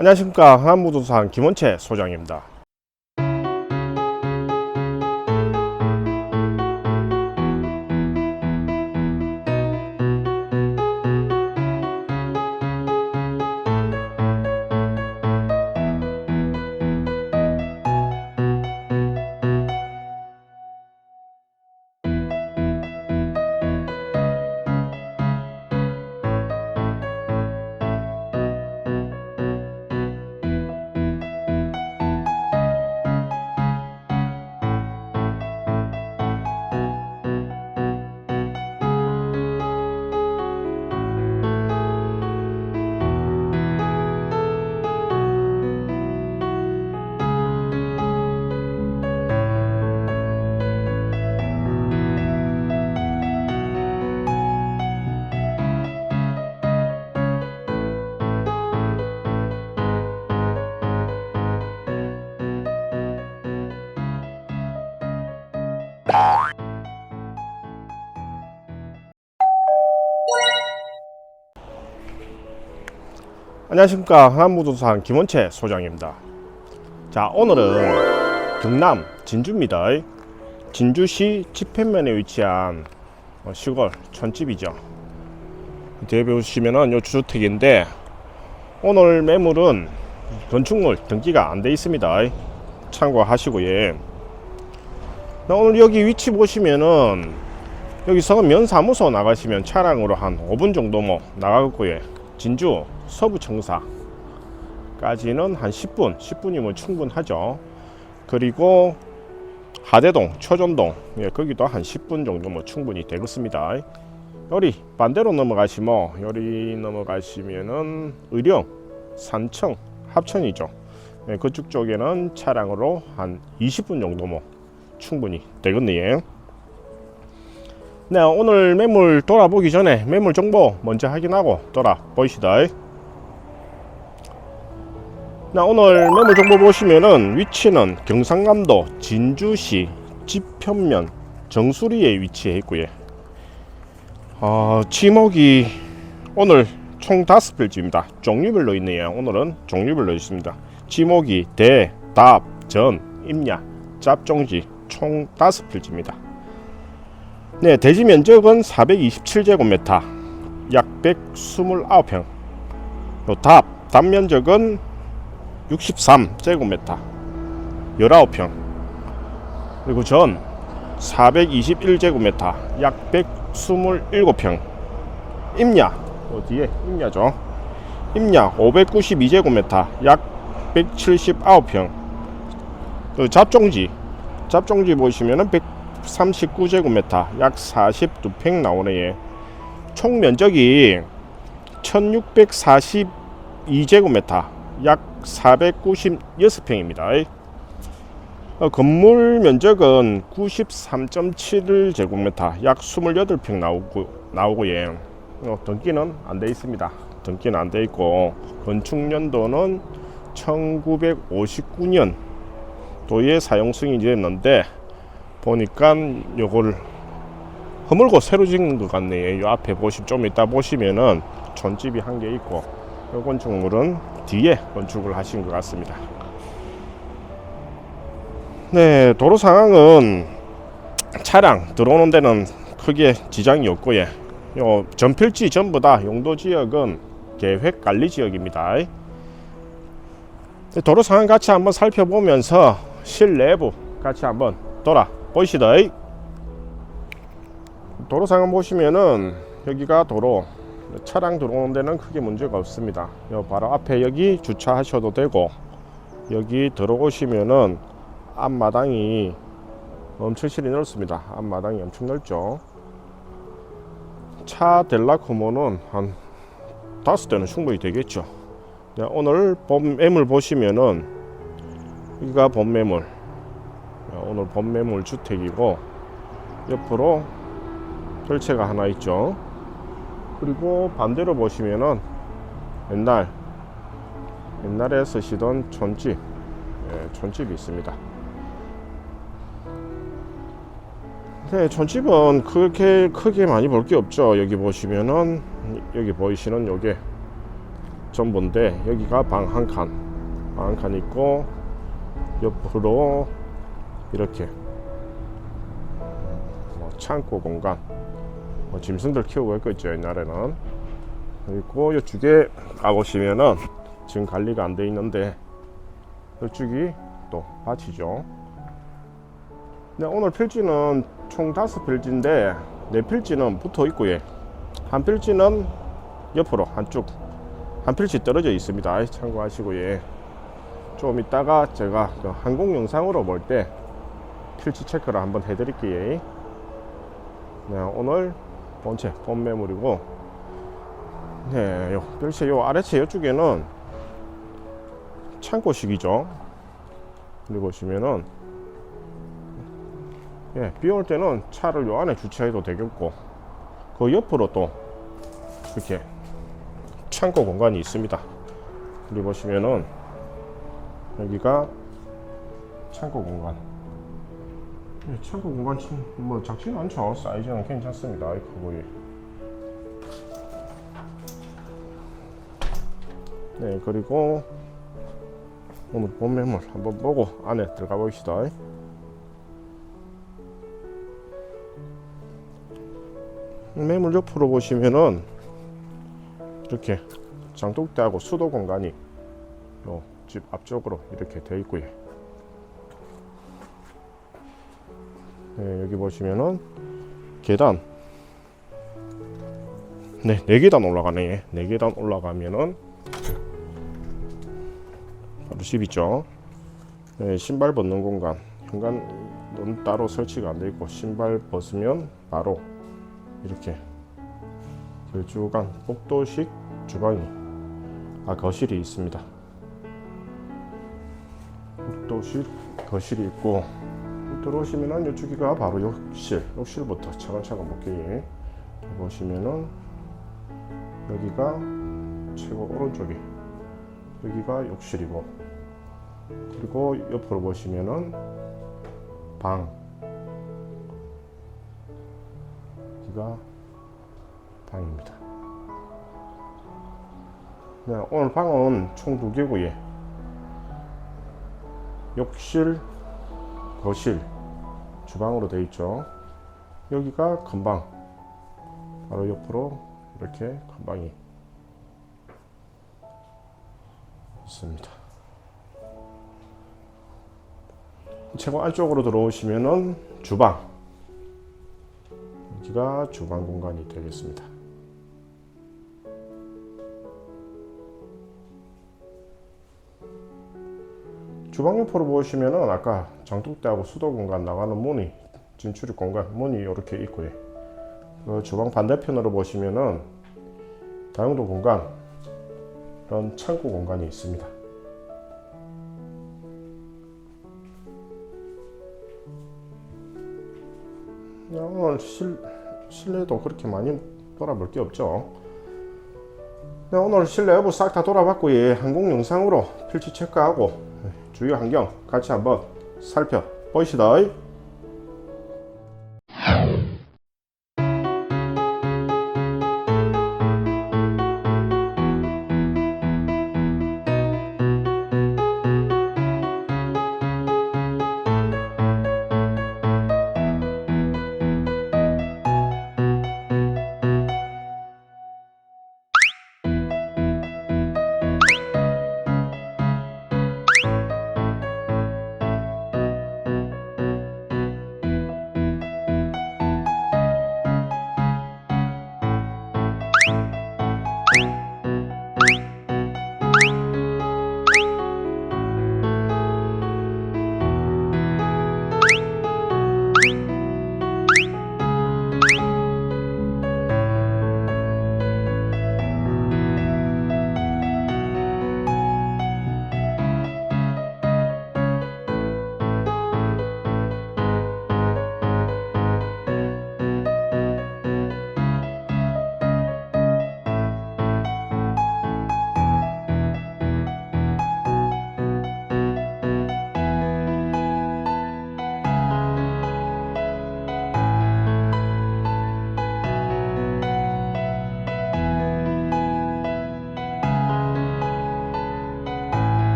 안녕하십니까 하남부동산 김원채 소장입니다. 안녕하십니까 하남부동산 김원채 소장입니다. 자 오늘은 경남 진주입니다. 진주시 집현면에 위치한 어, 시골 촌집이죠. 뒤에 보시면은 요 주택인데 오늘 매물은 건축물 등기가 안 돼 있습니다. 참고하시고요. 나 오늘 여기 위치 보시면은 여기 서 면사무소 나가시면 차량으로 한 5분 정도 뭐 나가고요. 진주 서부청사까지는 한 10분, 10분이면 충분하죠. 그리고 하대동, 초전동, 예, 거기도 한 10분 정도 뭐 충분히 되겠습니다. 여리 반대로 넘어가시면 여리 넘어가시면은 의령, 산청, 합천이죠. 예, 그쪽 쪽에는 차량으로 한 20분 정도 뭐 충분히 되겠네요. 네, 오늘 매물 돌아보기 전에 매물 정보 먼저 확인하고 돌아보시다. 나 오늘 매물 정보 보시면은 위치는 경상남도 진주시 지편면 정수리에 위치해 있고요. 어, 지목이 오늘 총 다섯 필지입니다. 종류별로 있네요. 오늘은 종류별로 있습니다. 지목이 대, 답, 전, 임야, 짭종지 총 다섯 필지입니다. 네, 대지 면적은 427제곱미터, 약 129평. 요 답, 답 면적은 63제곱미터. 19평. 그리고 전 421제곱미터. 약 127평. 임야. 어디에? 임야죠. 임야 592제곱미터. 약 179평. 그 잡종지. 잡종지 보시면은 139제곱미터. 약 42평 나오네요. 총 면적이 1642제곱미터 약 496평입니다. 어, 건물 면적은 93.7제곱미터 약 28평 나오고 나오고요. 어, 등기는 안 돼 있습니다. 등기는 안 돼 있고 건축 연도는 1959년 도에 사용 승인이 됐는데 보니까 요걸 허물고 새로 짓는 것 같네요. 요 앞에 보시 좀 이따 보시면은 전집이 한 개 있고 요 건축물은 뒤에 건축을 하신 것 같습니다. 네, 도로 상황은 차량 들어오는 데는 크게 지장이 없고요. 요 전필지 전부 다 용도 지역은 계획 관리 지역입니다. 네, 도로 상황 같이 한번 살펴보면서 실내부 같이 한번 돌아 보시다. 도로 상황 보시면은 여기가 도로 차량 들어오는 데는 크게 문제가 없습니다. 요 바로 앞에 여기 주차하셔도 되고 여기 들어오시면은 앞마당이 엄청 실이 넓습니다. 앞마당이 엄청 넓죠. 차 델라코모는 한 다섯 대는 충분히 되겠죠. 네, 오늘 본 매물 보시면은 여기가 본 매물. 네, 오늘 본 매물 주택이고 옆으로 혈체가 하나 있죠. 그리고 반대로 보시면은 옛날 옛날에 쓰시던 촌집 예, 촌집이 있습니다. 네, 촌집은 그렇게 크게 많이 볼 게 없죠. 여기 보시면은 여기 보이시는 요게 전부인데 여기가 방 한 칸, 방 한 칸 있고 옆으로 이렇게 뭐 창고 공간, 뭐 짐승들 키우고 했겠죠 옛날에는. 그리고 이쪽에 가보시면은 지금 관리가 안 돼 있는데 이쪽이 또 밭이죠. 네, 오늘 필지는 총 다섯 필지인데 네 필지는 붙어 있고요. 한 필지는 옆으로 한쪽 한 필지 떨어져 있습니다. 참고하시고요. 좀 이따가 제가 그 항공 영상으로 볼 때 필지 체크를 한번 해드릴게요. 네, 오늘 본체 본 매물이고, 네, 요 필지 요 아래채 이쪽에는 창고식이죠. 여기 보시면은 예, 비 올 때는 차를 요 안에 주차해도 되겠고 그 옆으로 또 이렇게 창고 공간이 있습니다. 여기 보시면은 여기가 창고 공간. 예, 창고 공간 참 뭐 작지는 않죠. 사이즈는 괜찮습니다. 이 커보이. 네, 그리고 오늘 본 매물 한번 보고 안에 들어가 봅시다. 매물 옆으로 보시면은 이렇게 장독대하고 수도 공간이 요집 앞쪽으로 이렇게 되어 있고요. 네, 여기 보시면은 계단 네, 네 계단 올라가네. 네 계단 올라가면은 바로 집 있죠. 네, 신발 벗는 공간. 현관은 따로 설치가 안 돼 있고 신발 벗으면 바로 이렇게 들주간 복도식 주방이 아 거실이 있습니다. 복도식 거실이 있고 들어오시면은 이쪽이가 바로 욕실 욕실부터 차근차근 볼게요. 보시면은 여기가 최고 오른쪽이 여기가 욕실이고 그리고 옆으로 보시면은 방 여기가 방입니다. 네, 오늘 방은 총 두 개고요. 욕실, 거실, 주방으로 되어 있죠. 여기가 큰 방. 바로 옆으로 이렇게 큰 방이 있습니다. 최고 안쪽으로 들어오시면은 주방. 여기가 주방 공간이 되겠습니다. 주방 옆으로 보시면은 아까 장독대하고 수도 공간 나가는 문이 진출입 공간 문이 이렇게 있고요. 그 주방 반대편으로 보시면은 다용도 공간 이런 창고 공간이 있습니다. 오늘 실, 실내도 그렇게 많이 돌아볼 게 없죠. 네, 오늘 실내 여부 싹 다 돌아봤고 예, 항공 영상으로 필지 체크하고 주요 환경 같이 한번 살펴보시다.